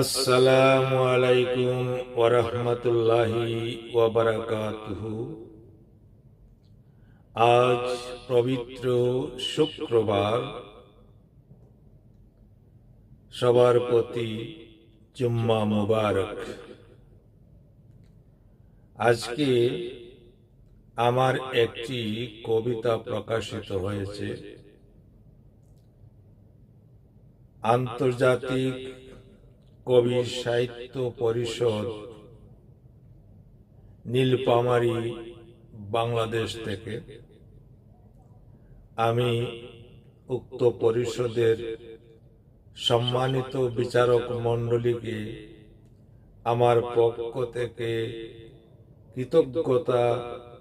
আসসালামু আলাইকুম ওরহমতুল্লাহি ওবরাকাতুহু। আজ পবিত্র শুক্রবার, সবার প্রতি জুম্মা মুবারক। আজকে আমার একটি কবিতা প্রকাশিত হয়েছে। আন্তর্জাতিক কবি সাহিত্য পরিষদ নীলপামারি বাংলাদেশ থেকে। আমি উক্ত পরিষদের সম্মানিত বিচারক মণ্ডলীকে, আমার পক্ষ থেকে কৃতজ্ঞতা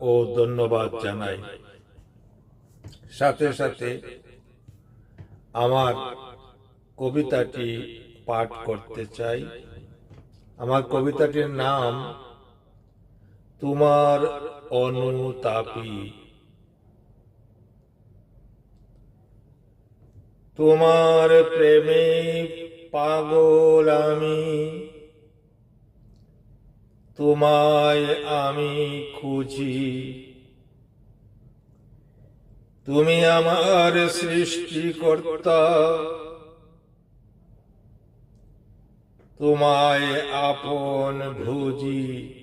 ও ধন্যবাদ জানাই। সাথে সাথে আমার কবিতাটি পাঠ করতে চাই। আমার কবিতাটির নাম, তোমার অনুতাপী। তোমার প্রেমে পাগল আমি। তোমায় আমি খুঁজি। তুমি আমার সৃষ্টিকর্তা। তোমায় আপন ভুজি।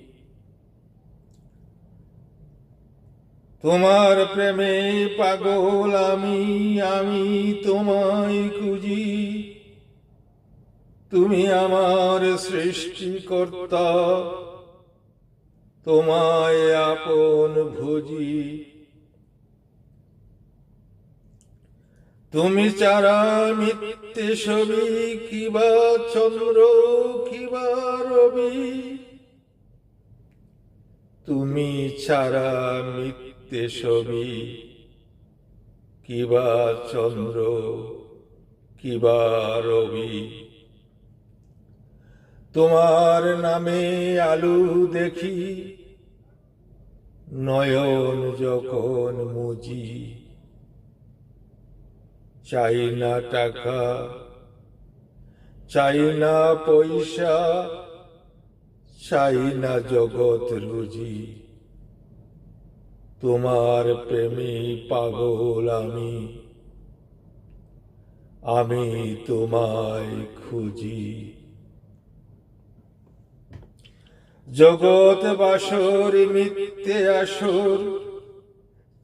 তোমার প্রেমে পাগল আমি আমি তোমায় খুঁজি। তুমি আমার সৃষ্টিকর্তা, তোমায় আপন ভুজি। তুমি চারা মিথ্যে ছবি কিবা চন্দ্র কিবা রবি, তুমি ছাড়া মিথ্যে ছবি কিবা চন্দ্র কিবা রবি। তোমার নামে আলু দেখি, নয়ন যখন মুজি চাই না টাকা, চাই না পয়সা, চাই না জগৎ রুজি তোমার প্রেমে পাগল আমি আমি তোমায় খুঁজি। জগৎ বাসর, মিথ্যে আসর,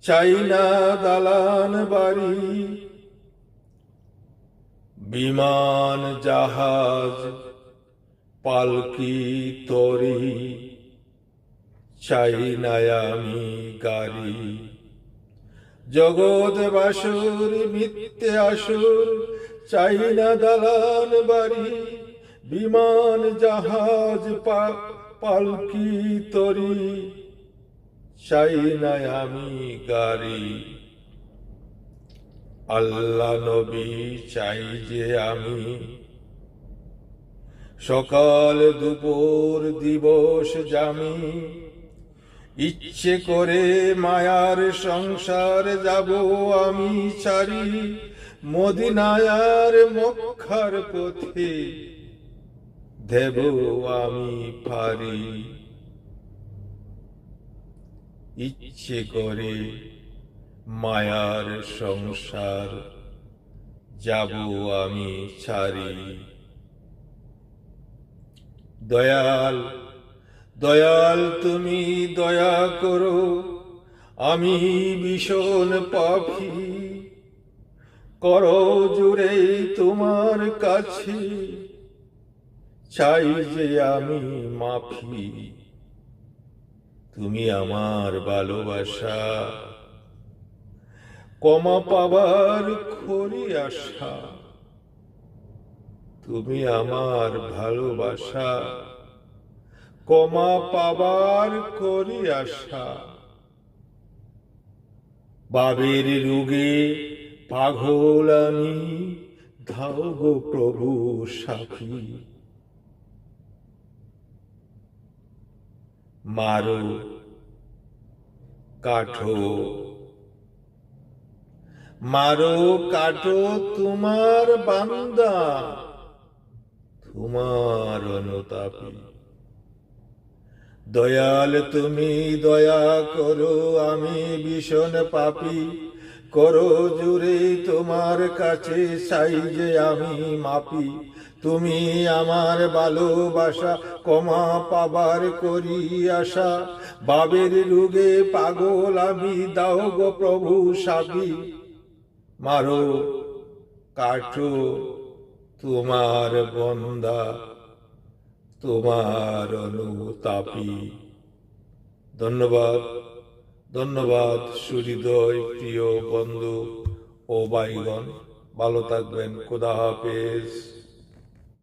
চাই না দালান বাড়ি বিমান জাহাজ, পালকি তরি চাই আমি গাড়ি, জগৎ বাসুর মিথ্যে আসুর চাই না দালান বাড়ি, বিমান জাহাজ পালকি তরি চাই না আমি গাড়ি। আল্লাহ নবী চাই যে আমি সকাল দুপুর দিবস জামি, ইচ্ছে করে মায়ার সংসার যাব আমি ছাড়ি মদিনায়ার মক্ষার পথে দেব আমি পারি। ইচ্ছে করে মায়ার সংসার, যাব আমি ছাড়ি। দয়াল দয়াল তুমি দয়া করো, আমি ভীষণ পাপি। করো জুড়ে তোমার কাছে, চাই যে আমি মাফি। তুমি আমার ভালোবাসা কমা পাবার খরি আশা তুমি আমার ভালোবাসা। কমা পাবার করি আশা বাবের রুগে পাগল আমি। ধাও গো প্রভু সাফি মারো। কাঠো মারো কাটো তোমার বান্দা। তোমার অনুতাপী। দয়াল তুমি দয়া করো, আমি ভীষণ পাপি। করো জুড়ে তোমার কাছে চাই যে আমি মাপি। তুমি আমার ভালোবাসা কমা পাবার করি আশা। বাবের রুগে পাগল আমি দাও গো প্রভু সাবি। মারো কাঠো তোমার বন্দা, তোমার অনুতাপী। ধন্যবাদ ধন্যবাদ সুহৃদয়, প্রিয় বন্ধু ও বাইগণ ভালো থাকবেন, খুদা হাফেজ।